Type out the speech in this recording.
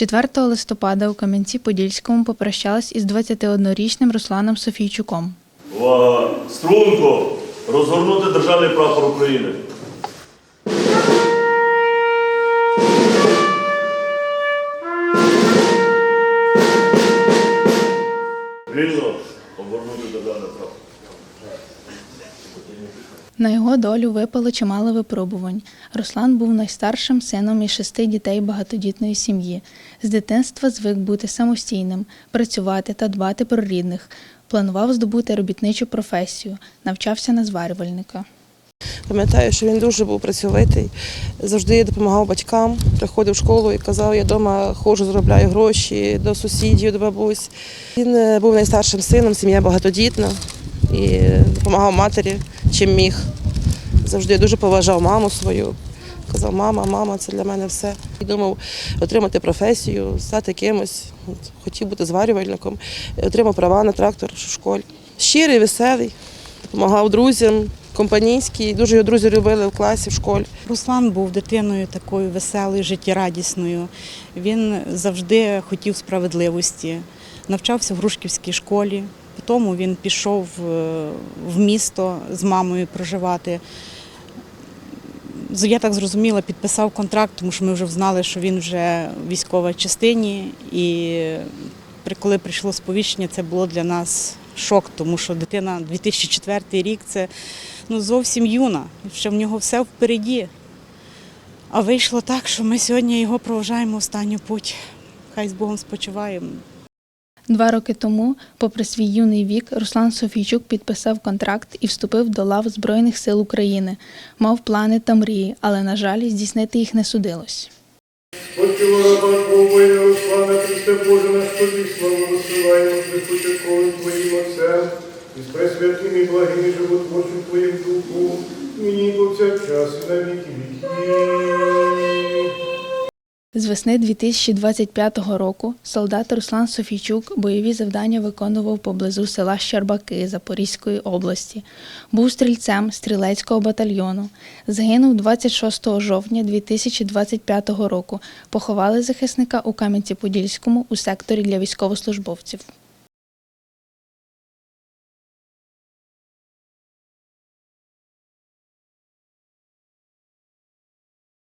4 листопада у Кам'янці-Подільському попрощались із 21-річним Русланом Софійчуком. Струнко! Розгорнути державний прапор України. Вільно обгорнути державний прапор. На його долю випало чимало випробувань. Руслан був найстаршим сином із шести дітей багатодітної сім'ї. З дитинства звик бути самостійним, працювати та дбати про рідних. Планував здобути робітничу професію, навчався на зварювальника. Пам'ятаю, що він дуже був працьовитий, завжди допомагав батькам, приходив в школу і казав, я вдома ходжу, заробляю гроші до сусідів, до бабусь. Він е, був найстаршим сином, сім'я багатодітна і допомагав матері, чим міг. Завжди дуже поважав маму свою. Казав, мама, мама, це для мене все. І думав отримати професію, стати кимось. От, Хотів бути зварювальником, отримав права на трактор в школі. Щирий, веселий, допомагав друзям, компанійський. Дуже його друзі любили в класі, в школі. Руслан був дитиною такою веселою, життєрадісною. Він завжди хотів справедливості, навчався в Грушківській школі. Потім він пішов е, в місто з мамою проживати. Я так зрозуміла, підписав контракт, тому що ми вже знали, що він вже в військовій частині. І коли прийшло сповіщення, це було для нас шок, тому що дитина 2004 рік це ну, зовсім юна. Ще в нього все впереді. А вийшло так, що ми сьогодні його проважаємо останню путь. Хай з Богом спочиваємо. Два роки тому, попри свій юний вік, Руслан Софійчук підписав контракт і вступив до лав Збройних сил України. Мав плани та мрії, але, на жаль, здійснити їх не судилось. Руслана, Христе Боже наш Тобі, славу висилаємо з непочатковим Твоїм Отцем, і з пресвятим і благим животворчим Твоїм Духу, нині повсякчас і на віки. З весни 2025 року солдат Руслан Софійчук бойові завдання виконував поблизу села Щербаки Запорізької області. Був стрільцем стрілецького батальйону. Загинув 26 жовтня 2025 року. Поховали захисника у Кам'янці-Подільському у секторі для військовослужбовців.